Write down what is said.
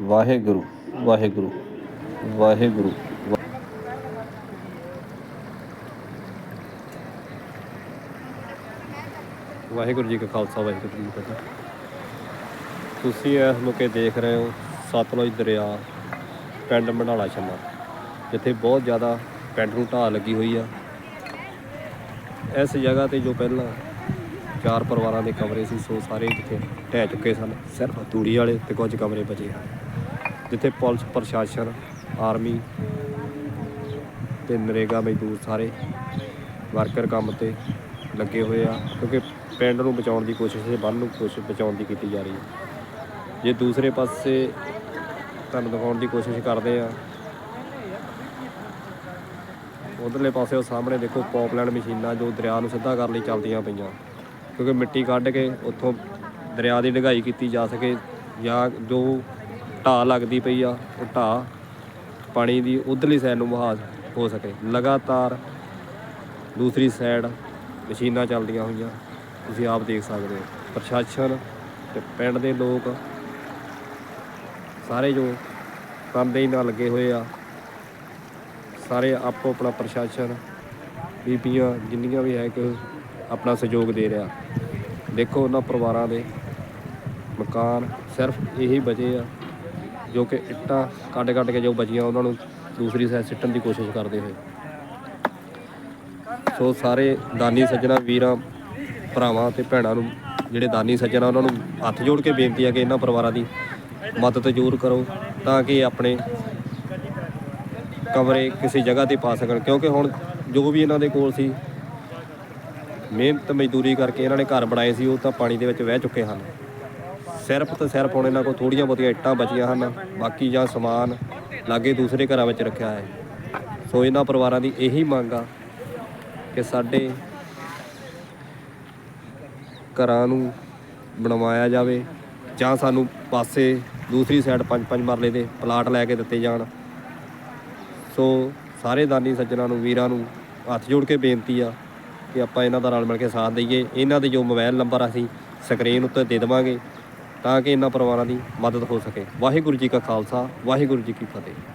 ਵਾਹਿਗੁਰੂ ਵਾਹਿਗੁਰੂ ਵਾਹਿਗੁਰੂ। ਵਾ- ਵਾਹਿਗੁਰੂ ਜੀ ਕਾ ਖਾਲਸਾ, ਵਾਹਿਗੁਰੂ ਜੀ ਕੀ ਫਤਿਹ। ਤੁਸੀਂ ਇਸ ਮੌਕੇ ਦੇਖ ਰਹੇ ਹੋ ਸਤਲੁਜ ਦਰਿਆ, ਪਿੰਡ ਮੰਡਾਲਾ ਛੰਨਾ ਜਿੱਥੇ ਬਹੁਤ ਜ਼ਿਆਦਾ ਪਿੰਡ ਨੂੰ ਢਾਹ ਲੱਗੀ ਹੋਈ ਆ। ਇਸ ਜਗ੍ਹਾ ਤੇ ਜੋ ਪਹਿਲਾਂ ਚਾਰ ਪਰਿਵਾਰਾਂ ਦੇ ਕਮਰੇ ਸੀ, ਸੋ ਸਾਰੇ ਜਿੱਥੇ ਢਹਿ ਚੁੱਕੇ ਸਨ, ਸਿਰਫ ਤੂੜੀ ਵਾਲੇ ਤੇ ਕੁਝ ਕਮਰੇ ਬਚੇ ਹਨ, ਜਿੱਥੇ ਪੁਲਿਸ, ਪ੍ਰਸ਼ਾਸਨ, ਆਰਮੀ ਤੇ ਨਰੇਗਾ ਮਜ਼ਦੂਰ ਸਾਰੇ ਵਰਕਰ ਕੰਮ ਤੇ ਲੱਗੇ ਹੋਏ ਆ, ਕਿਉਂਕਿ ਪਿੰਡ ਨੂੰ ਬਚਾਉਣ ਦੀ ਕੋਸ਼ਿਸ਼ ਹੈ ਬੰਨ ਨੂੰ ਕੋਸ਼ਿਸ਼ ਬਚਾਉਣ ਦੀ ਕੀਤੀ ਜਾ ਰਹੀ ਹੈ। ਜੇ ਦੂਸਰੇ ਪਾਸੇ ਤੁਹਾਨੂੰ ਦਿਖਾਉਣ ਦੀ ਕੋਸ਼ਿਸ਼ ਕਰਦੇ ਆ, ਉਧਰਲੇ ਪਾਸੇ ਉਹ ਸਾਹਮਣੇ ਦੇਖੋ ਪੌਪਲਾਈਨ ਮਸ਼ੀਨਾਂ ਜੋ ਦਰਿਆ ਨੂੰ ਸਿੱਧਾ ਕਰਨ ਲਈ ਚੱਲਦੀਆਂ ਪਈਆਂ। ਕਿਉਂਕਿ ਮਿੱਟੀ ਕੱਢ ਕੇ ਉੱਥੋਂ ਦਰਿਆ ਦੀ ਢਗਾਈ ਕੀਤੀ ਜਾ ਸਕੇ ਜਾਂ ਜੋ ਢਾਹ ਲੱਗਦੀ ਪਈ ਆ, ਉਹ ਢਾਹ ਪਾਣੀ ਦੀ ਉਧਰਲੀ ਸਾਈਡ ਨੂੰ ਵਹਾ ਹੋ ਸਕੇ। ਲਗਾਤਾਰ ਦੂਸਰੀ ਸਾਈਡ ਮਸ਼ੀਨਾਂ ਚੱਲਦੀਆਂ ਹੋਈਆਂ, ਤੁਸੀਂ ਆਪ ਦੇਖ ਸਕਦੇ ਹੋ। ਪ੍ਰਸ਼ਾਸਨ ਤੇ ਪਿੰਡ ਦੇ ਲੋਕ ਸਾਰੇ ਜੋ ਤਨਦੇਹੀ ਨਾਲ ਲੱਗੇ ਹੋਏ ਆ, ਸਾਰੇ ਆਪੋ ਆਪਣਾ ਪ੍ਰਸ਼ਾਸਨ, ਬੀਬੀਆਂ ਜਿੰਨੀਆਂ ਵੀ ਹੈ ਕਿ ਆਪਣਾ ਸਹਿਯੋਗ ਦੇ ਰਿਹਾ। ਦੇਖੋ ਉਹਨਾਂ ਪਰਿਵਾਰਾਂ ਦੇ ਮਕਾਨ ਸਿਰਫ ਇਹੀ ਬਚੇ ਆ, ਜੋ ਕਿ ਇੱਟਾਂ ਕੱਢ ਕੱਢ ਕੇ ਜੋ ਬਚੀਆਂ, ਉਹਨਾਂ ਨੂੰ ਦੂਸਰੀ ਸਾਈਡ ਸਿੱਟਣ ਦੀ ਕੋਸ਼ਿਸ਼ ਕਰਦੇ ਹੋਏ। ਸੋ ਸਾਰੇ ਦਾਨੀ ਸੱਜਣਾ ਵੀਰਾਂ, ਭਰਾਵਾਂ ਤੇ ਭੈਣਾਂ ਨੂੰ, ਜਿਹੜੇ ਦਾਨੀ ਸੱਜਣਾ, ਉਹਨਾਂ ਨੂੰ ਹੱਥ ਜੋੜ ਕੇ ਬੇਨਤੀ ਆ ਕਿ ਇਹਨਾਂ ਪਰਿਵਾਰਾਂ ਦੀ ਮਦਦ ਜ਼ਰੂਰ ਕਰੋ, ਤਾਂ ਕਿ ਆਪਣੇ ਕਮਰੇ ਕਿਸੇ ਜਗ੍ਹਾ ਤੇ ਪਾ ਸਕਣ, ਕਿਉਂਕਿ ਹੁਣ ਜੋ ਵੀ ਇਹਨਾਂ ਦੇ ਕੋਲ ਸੀ ਮਿਹਨਤ ਮਜ਼ਦੂਰੀ ਕਰਕੇ ਇਹਨਾਂ ਨੇ ਘਰ ਬਣਾਏ ਸੀ, ਉਹ ਤਾਂ ਪਾਣੀ ਦੇ ਵਿੱਚ ਵਹਿ ਚੁੱਕੇ ਹਨ। ਸਿਰਫ ਤੇ ਸਿਰਫ ਹੁਣ ਇਹਨਾਂ ਕੋਲ ਥੋੜੀਆਂ ਬਹੁਤੀਆਂ ਇੱਟਾਂ ਬਚੀਆਂ ਹਨ, ਬਾਕੀ ਜਾਂ ਸਮਾਨ ਲਾਗੇ ਦੂਸਰੇ ਘਰਾਂ ਵਿੱਚ ਰੱਖਿਆ ਹੈ। ਸੋ ਇਹਨਾਂ ਪਰਿਵਾਰਾਂ ਦੀ ਇਹੀ ਮੰਗ ਆ ਕਿ ਸਾਡੇ ਘਰਾਂ ਨੂੰ ਬਣਵਾਇਆ ਜਾਵੇ ਜਾਂ ਸਾਨੂੰ ਪਾਸੇ ਦੂਸਰੀ ਸਾਈਡ ਪੰਜ ਪੰਜ ਮਰਲੇ ਦੇ ਪਲਾਟ ਲੈ ਕੇ ਦਿੱਤੇ ਜਾਣ। ਸੋ ਸਾਰੇ ਦਾਨੀ ਸੱਜਣਾ ਨੂੰ, ਵੀਰਾਂ ਨੂੰ ਹੱਥ ਜੋੜ ਕੇ ਬੇਨਤੀ ਆ ਕਿ ਆਪਾਂ ਇਹਨਾਂ ਦਾ ਰਲ ਮਿਲ ਕੇ ਸਾਥ ਦਈਏ। ਇਹਨਾਂ ਦੇ ਜੋ ਮੋਬਾਈਲ ਨੰਬਰ ਅਸੀਂ ਸਕਰੀਨ ਉੱਤੇ ਦੇ ਦੇਵਾਂਗੇ ਤਾਂ ਕਿ ਇਹਨਾਂ ਪਰਿਵਾਰਾਂ ਦੀ ਮਦਦ ਹੋ ਸਕੇ। ਵਾਹਿਗੁਰੂ ਜੀ ਕਾ ਖਾਲਸਾ, ਵਾਹਿਗੁਰੂ ਜੀ ਕੀ ਫਤਿਹ।